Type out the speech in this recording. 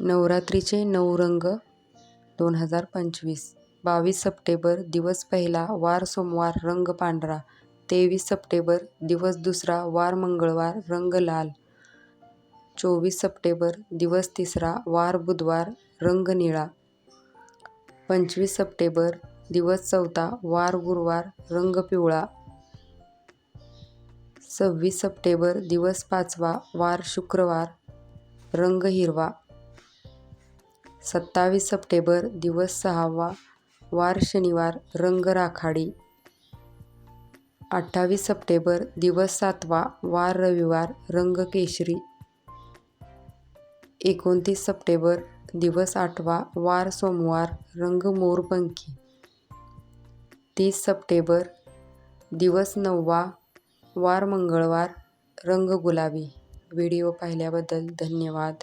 नवरात्रीचे नऊ रंग दोन हजार पंचवीस. बावीस सप्टेंबर दिवस पहिला वार सोमवार रंग पांढरा. तेवीस सप्टेंबर दिवस दुसरा वार मंगळवार रंग लाल. चोवीस सप्टेंबर दिवस तिसरा वार बुधवार रंग निळा. पंचवीस सप्टेंबर दिवस चौथा वार गुरुवार रंग पिवळा. सव्वीस सप्टेंबर दिवस पाचवा वार शुक्रवार रंग हिरवा. सत्तावीस सप्टेंबर दिवस सहावा वार शनिवार रंग राखाडी. अठ्ठावीस सप्टेंबर दिवस सातवा वार रविवार रंग केशरी. एकोणतीस सप्टेंबर दिवस आठवा वार सोमवार रंग मोरपंखी. तीस सप्टेंबर दिवस नववा वार मंगळवार रंग गुलाबी. व्हिडिओ पाहिल्याबद्दल धन्यवाद.